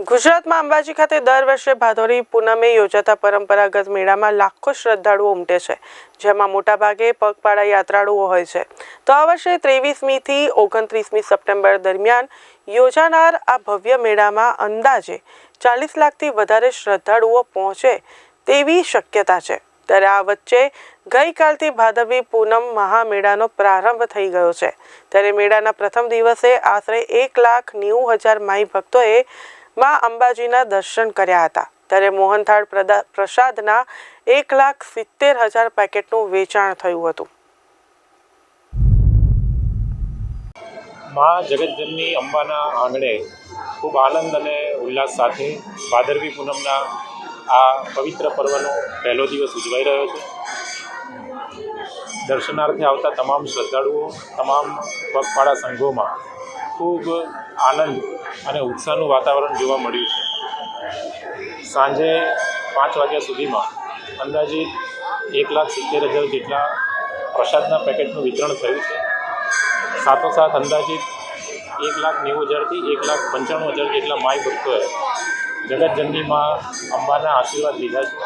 ગુજરાતમાં અંબાજી ખાતે દર વર્ષે ભાદોરી પૂનમે યોજાતા પરંપરાગત મેળામાં લાખો શ્રદ્ધાળુઓ ઉમટે છે, જેમાં મોટાભાગે પગપાળા યાત્રાળુઓ હોય છે. તો આ વર્ષે ત્રેવીસમીથી ઓગણત્રીસમી સપ્ટેમ્બર દરમિયાન યોજાનાર આ ભવ્ય મેળામાં અંદાજે ચાલીસ લાખથી વધારે શ્રદ્ધાળુઓ પહોંચે તેવી શક્યતા છે. ત્યારે આ વચ્ચે ગઈકાલથી ભાદરવી પૂનમ મહામેળાનો પ્રારંભ થઈ ગયો છે. ત્યારે મેળાના પ્રથમ દિવસે આશરે એક લાખ નેવું હજાર માઈ ભક્તોએ માં અંબાજીના દર્શન કર્યા હતા. ત્યારે મોહનથાળ પ્રસાદના એક લાખ સિત્તેર હજાર પેકેટનું વેચાણ થયું હતું. મા જગતજનની અંબાના આંગણે ખૂબ આનંદ અને ઉલ્લાસ સાથે ભાદરવી પૂનમના આ પવિત્ર પર્વનો પહેલો દિવસ ઉજવાઈ રહ્યો છે. દર્શનાર્થે આવતા તમામ શ્રદ્ધાળુઓ, તમામ પગપાળા સંઘોમાં ખૂબ આનંદ અને ઉત્સાહનું વાતાવરણ જોવા મળ્યું છે. સાંજે પાંચ વાગ્યા સુધીમાં અંદાજિત એક લાખ સિત્તેર હજાર જેટલા પ્રસાદના પેકેટનું વિતરણ થયું છે. સાથોસાથ અંદાજિત એક લાખ નેવું હજારથી એક લાખ પંચાણું હજાર જેટલા માય ભક્તોએ જગતજનનીમાં અંબાના આશીર્વાદ લીધા છે.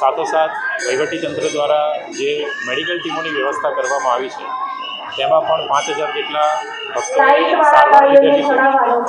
સાથોસાથ વહીવટીતંત્ર દ્વારા જે મેડિકલ ટીમોની વ્યવસ્થા કરવામાં આવી છે તેમાં પણ પાંચ હજાર જેટલા ભક્તો સારવાર લીધેલી છે.